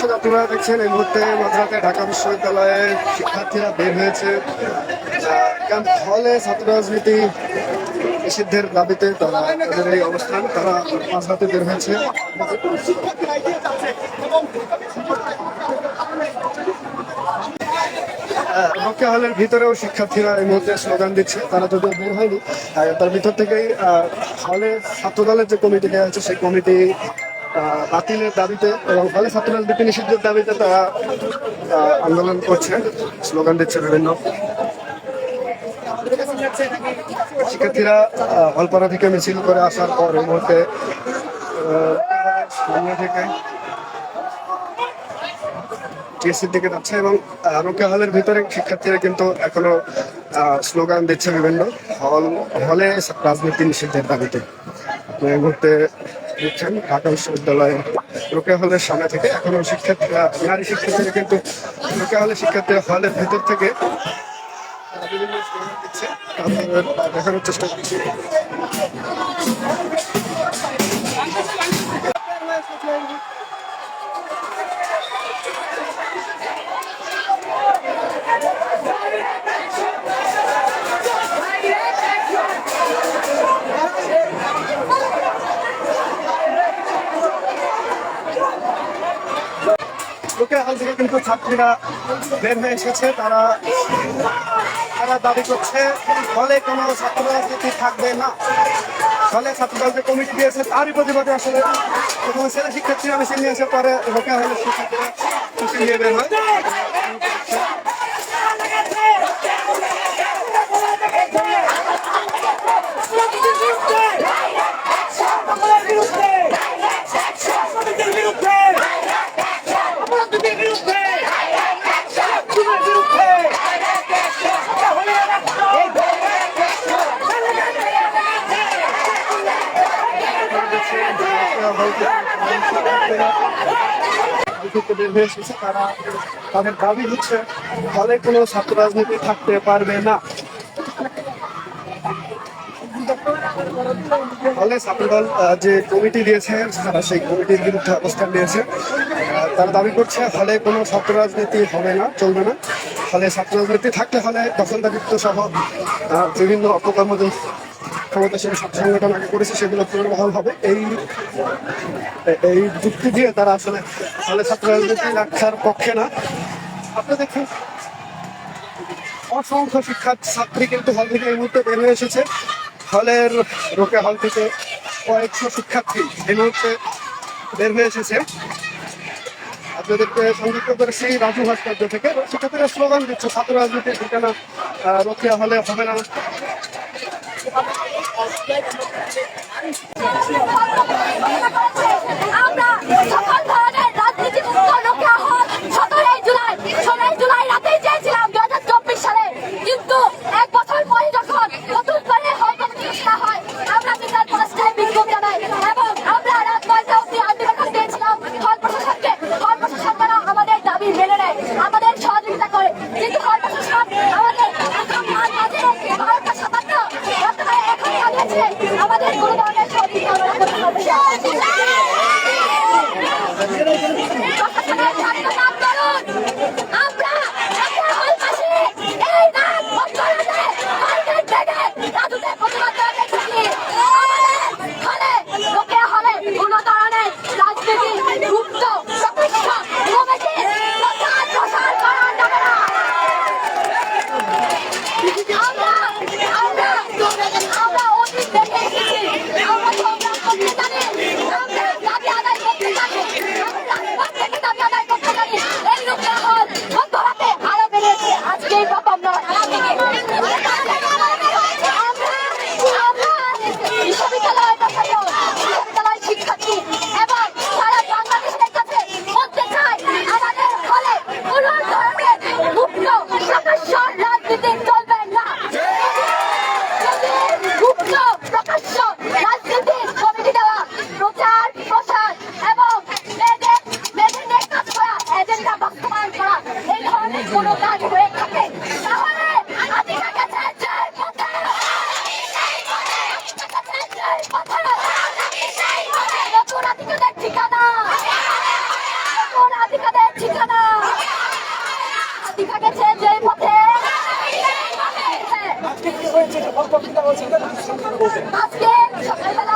দর্শক আপনারা দেখছেন, এই মুহূর্তে মাঝরাতে ঢাকা বিশ্ববিদ্যালয়ের শিক্ষার্থীরা বের হয়েছে। হলে ছাত্র রাজনীতি নিষিদ্ধের দাবিতে তারা তাদের এই অবস্থান, তারা মাঝরাতে বের হয়েছে। রোকেয়া হলের ভিতরেও শিক্ষার্থীরা এই মুহূর্তে স্লোগান দিচ্ছে, তারা যদিও বের হয়নি তার ভিতর থেকেই হলে ছাত্রদলের যে কমিটি দেওয়া হয়েছে, সেই কমিটি বাতিলের দাবিতে এবং হলে ছাত্র রাজনীতি নিষিদ্ধের দাবিতে তারা আন্দোলন করছে। স্লোগান দিচ্ছে বিভিন্ন শিক্ষার্থীরা হলপাড়া থেকে মিছিল করে আসার পর এই মুহূর্তে থেকে দিকে যাচ্ছে এবং রোকেয়া হলের ভিতরে শিক্ষার্থীরা কিন্তু এখনও স্লোগান দিচ্ছে বিভিন্ন হল, হলে রাজনীতি নিষিদ্ধের দাবিতে। এই মুহূর্তে দেখছেন ঢাকা বিশ্ববিদ্যালয়ে লোকে হলের সামনে থেকে। এখনও শিক্ষার্থীরা, নারী শিক্ষার্থীরা কিন্তু লোকে হলের শিক্ষার্থীরা হলের ভেতর থেকে বিভিন্ন দেখানোর চেষ্টা করছি। কিন্তু ছাত্রীরা বের হয়ে এসেছে, তারা তারা দাবি করছে, ফলে কোনো ছাত্র রাজনীতি থাকবে না। ফলে ছাত্রদল যে কমিটি দিয়েছে, তারই প্রতিবাদে আসলে প্রথমে ছেলে শিক্ষার্থীরা মিছিল নিয়ে এসে পরে রোকেয়া হলে শিক্ষার্থীরা মিছিল নিয়ে বের হয়। হয়ে তারা তাদের দাবি হচ্ছে ফলে কোনো ছাত্র রাজনীতি থাকতে পারবে না ফলে ছাত্রদল যে কমিটি দিয়েছে তারা সেই কমিটির বিরুদ্ধে অবস্থান নিয়েছে তারা দাবি করছে ফলে কোনো ছাত্র রাজনীতি হবে না, চলবে না। ফলে ছাত্র রাজনীতি থাকলে হলে দখলদারিত্ব সহ বিভিন্ন অপকর্ম ক্ষমতাসীন সংগঠন আগে করেছে, সেগুলো পুনর্বহাল হবে। এই এই যুক্তি দিয়ে তারা আসলে ফলে ছাত্র রাজনীতি রাখার পক্ষে না। আপনি দেখুন, অসংখ্য শিক্ষা ছাত্রী কিন্তু হল থেকে এই মুহূর্তে বের হয়ে এসেছে। হলের রোকে হল থেকে কয়েকশো শিক্ষার্থী এই মুহূর্তে বের হয়ে এসেছে। আপনাদেরকে সংযুক্ত করে সেই রাজু ভাস্কর্য থেকে শিক্ষার্থীরা স্লোগান দিচ্ছে, ছাত্র রাজনীতির ঠিকানা রক্ষা হলে হবে না। আমরা 頑張ろう আজকে সকালবেলা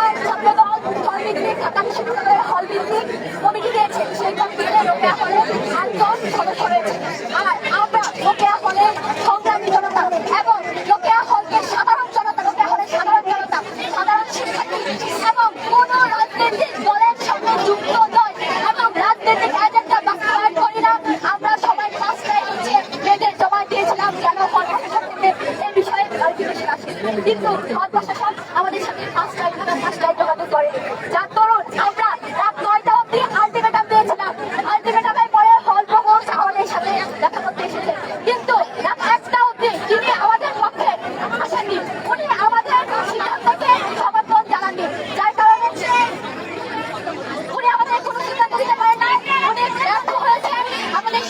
কিন্তু আমাদের সাথে ফার্স্ট টাইম ফার্স্ট টাইম যোগাযোগ করে যার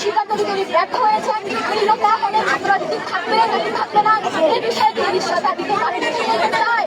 সিদ্ধান্ত যদি ব্যর্থ হয়েছেন গৃহীতা হলে দিতে পারেন